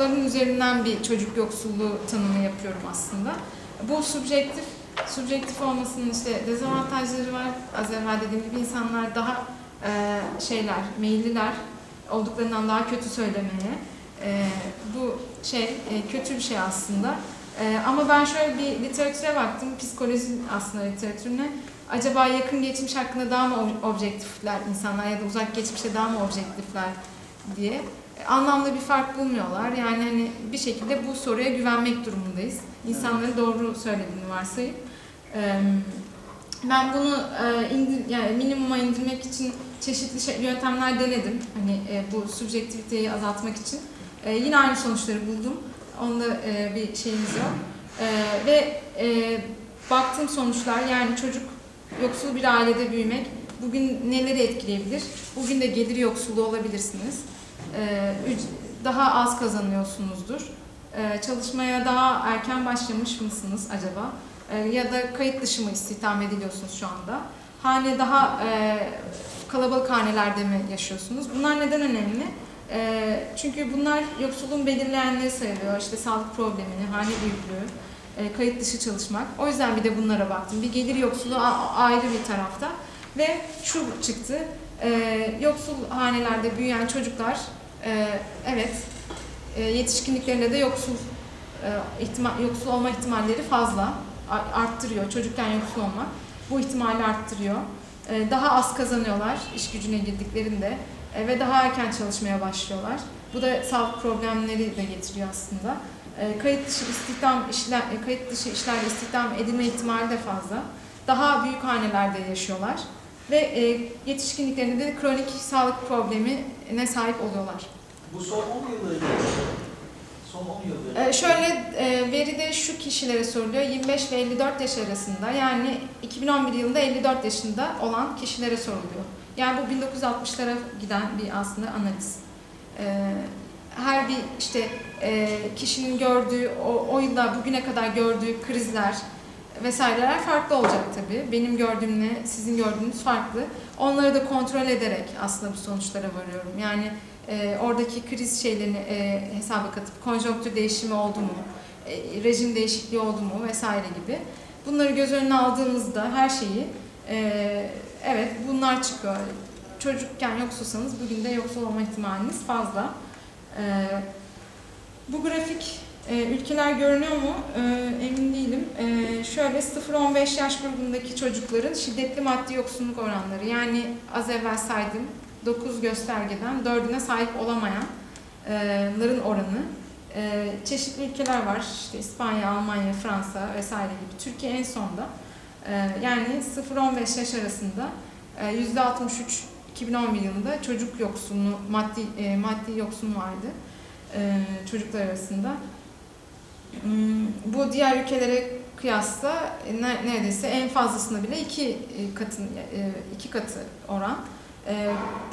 algıların üzerinden bir çocuk yoksulluğu tanımı yapıyorum aslında. Bu subjektif, subjektif olmasının işte dezavantajları var. Az evvel dediğim gibi insanlar daha e, şeyler, meyilliler olduklarından daha kötü söylemeye. E, bu şey e, kötü bir şey aslında. E, ama ben şöyle bir literatüre baktım, psikoloji aslında literatürüne. Acaba yakın geçmiş hakkında daha mı ob- objektifler insanlar ya da uzak geçmişte daha mı objektifler diye anlamlı bir fark bulmuyorlar. Yani hani bir şekilde bu soruya güvenmek durumundayız. İnsanların doğru söylediğini varsayıp. Ben bunu indir, yani minimuma indirmek için çeşitli şey, yöntemler denedim. Hani bu subjektiviteyi azaltmak için. Yine aynı sonuçları buldum. Onda bir şeyimiz yok. Ve baktığım sonuçlar yani çocuk yoksul bir ailede büyümek bugün neleri etkileyebilir? Bugün de gelir yoksulluğu olabilirsiniz. E, üc- daha az kazanıyorsunuzdur. E, çalışmaya daha erken başlamış mısınız acaba? E, ya da kayıt dışı mı istihdam ediliyorsunuz şu anda? Hane daha e, kalabalık hanelerde mi yaşıyorsunuz? Bunlar neden önemli? Çünkü bunlar yoksulluğun belirleyenleri sayılıyor. İşte sağlık problemini, hane büyüklüğü, e, kayıt dışı çalışmak. O yüzden bir de bunlara baktım. Bir gelir yoksulluğu ayrı bir tarafta. Ve şu çıktı. E, yoksul hanelerde büyüyen çocuklar e, evet e, yetişkinliklerinde de yoksul e, ihtima- yoksul olma ihtimalleri fazla arttırıyor. Çocukken yoksul olmak bu ihtimali arttırıyor. E, daha az kazanıyorlar iş gücüne girdiklerinde e, ve daha erken çalışmaya başlıyorlar. Bu da sağlık problemleri de getiriyor aslında. E, kayıt dışı istihdam işler, e, kayıt dışı işlerle istihdam edilme ihtimali de fazla. Daha büyük hanelerde yaşıyorlar ve e, yetişkinliklerinde de kronik sağlık problemine sahip oluyorlar. Bu son 10 yıldır Son 10 yıldır. Ee, şöyle e, veride şu kişilere soruluyor. 25 ve 54 yaş arasında yani 2011 yılında 54 yaşında olan kişilere soruluyor. Yani bu 1960'lara giden bir aslında analiz. Ee, her bir işte e, kişinin gördüğü o, o yılda bugüne kadar gördüğü krizler vesaireler farklı olacak tabii. Benim gördüğümle sizin gördüğünüz farklı. Onları da kontrol ederek aslında bu sonuçlara varıyorum. Yani e, oradaki kriz şeylerini e, hesaba katıp konjonktür değişimi oldu mu, e, rejim değişikliği oldu mu vesaire gibi. Bunları göz önüne aldığımızda her şeyi e, evet bunlar çıkıyor. Çocukken yoksulsanız bugün de yoksul olma ihtimaliniz fazla. E, bu grafik e, ülkeler görünüyor mu E, emin değilim. E, şöyle 0-15 yaş grubundaki çocukların şiddetli maddi yoksunluk oranları yani az evvel saydım 9 göstergeden 4'üne sahip olamayanların oranı. E, çeşitli ülkeler var. İşte İspanya, Almanya, Fransa vesaire gibi. Türkiye en sonda. E, yani 0-15 yaş arasında e, %63 2011 yılında çocuk yoksunluğu, maddi e, maddi yoksun vardı e, çocuklar arasında. Hmm, Bu diğer ülkelere kıyasla e, ne- neredeyse en fazlasında bile iki e, katın e, iki katı oran.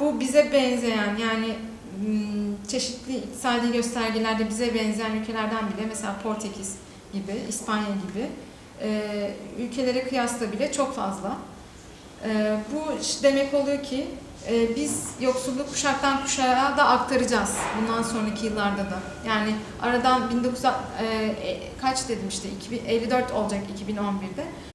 Bu bize benzeyen yani hmm, çeşitli iktisadi göstergelerde bize benzeyen ülkelerden bile mesela Portekiz gibi, İspanya gibi ülkelere kıyasla bile çok fazla. Bu demek oluyor ki e, biz yoksulluğu kuşaktan kuşağa da aktaracağız bundan sonraki yıllarda da. Yani aradan 19 e, e, kaç dedim işte 2054 olacak 2011'de.